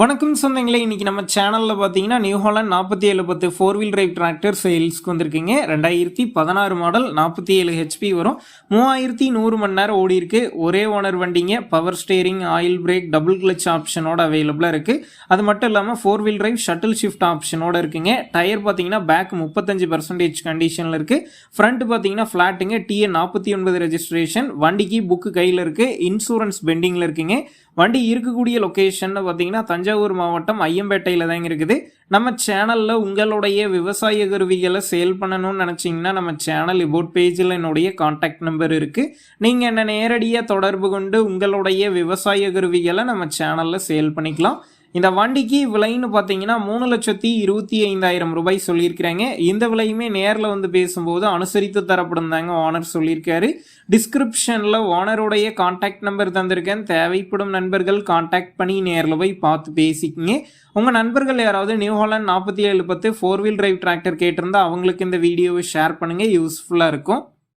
வணக்கம் சொந்தங்களே இன்றைக்கி நம்ம சேனலில் பார்த்தீங்கன்னா நியூ ஹாலண்ட் நாற்பத்தி ஏழு பத்து ஃபோர் வீல் டிரைவ் டிராக்டர் சேல்ஸ்க்கு வந்திருக்கீங்க. ரெண்டாயிரத்தி பதினாறு மாடல் நாற்பத்தி ஏழு ஹெச்பி வரும். மூவாயிரத்தி நூறு மணி நேரம் ஓடி இருக்கு. ஒரே ஓனர் வண்டிங்க. Power steering oil brake double clutch ஆப்ஷனோட அவைலபிளாக இருக்குது அது மட்டும் இல்லாமல் four wheel drive shuttle shift ஆப்ஷனோட இருக்குங்க. டயர் பார்த்தீங்கன்னா பேக் முப்பத்தஞ்சு பர்சன்டேஜ் கண்டிஷனில் இருக்குது ஃப்ரண்ட் பார்த்தீங்கன்னா ஃப்ளாட்டுங்க டிஏ நாற்பத்தி ஒன்பது ரெஜிஸ்ட்ரேஷன் வண்டிக்கு புக்கு கையில் இருக்குது இன்சூரன்ஸ் பெண்டிங்கில் இருக்குங்க. வண்டி இருக்கக்கூடிய லொக்கேஷன் பார்த்தீங்கன்னா தஞ்சாவூர் மாவட்டம் ஐயம்பேட்டையில் தாங்க இருக்குது. நம்ம சேனலில் உங்களுடைய விவசாய கருவிகளை சேல் பண்ணணும்னு நினச்சிங்கன்னா நம்ம சேனல் இபோட் பேஜில் என்னுடைய காண்டாக்ட் நம்பர் இருக்குது நீங்கள் என்னை நேரடியாக தொடர்பு கொண்டு உங்களுடைய விவசாய கருவிகளை நம்ம சேனலில் சேல் பண்ணிக்கலாம். இந்த வண்டிக்கு விலைன்னு பார்த்தீங்கன்னா மூணு லட்சத்தி இருபத்தி ஐந்தாயிரம் ரூபாய் சொல்லியிருக்கிறாங்க. இந்த விலையுமே நேரில் வந்து பேசும்போது அனுசரித்து தரப்படும் தாங்க ஓனர் சொல்லியிருக்காரு. டிஸ்கிரிப்ஷனில் ஓனருடைய காண்டாக்ட் நம்பர் தந்திருக்கேன். தேவைப்படும் நண்பர்கள் காண்டாக்ட் பண்ணி நேரில் போய் பார்த்து பேசிக்கிங்க. உங்கள் நண்பர்கள் யாராவது நியூ ஹாலண்ட் நாற்பத்தி ஏழு பத்து ஃபோர் வீல் டிரைவ் டிராக்டர் கேட்டிருந்தா அவங்களுக்கு இந்த வீடியோவை ஷேர் பண்ணுங்கள் யூஸ்ஃபுல்லாக இருக்கும்.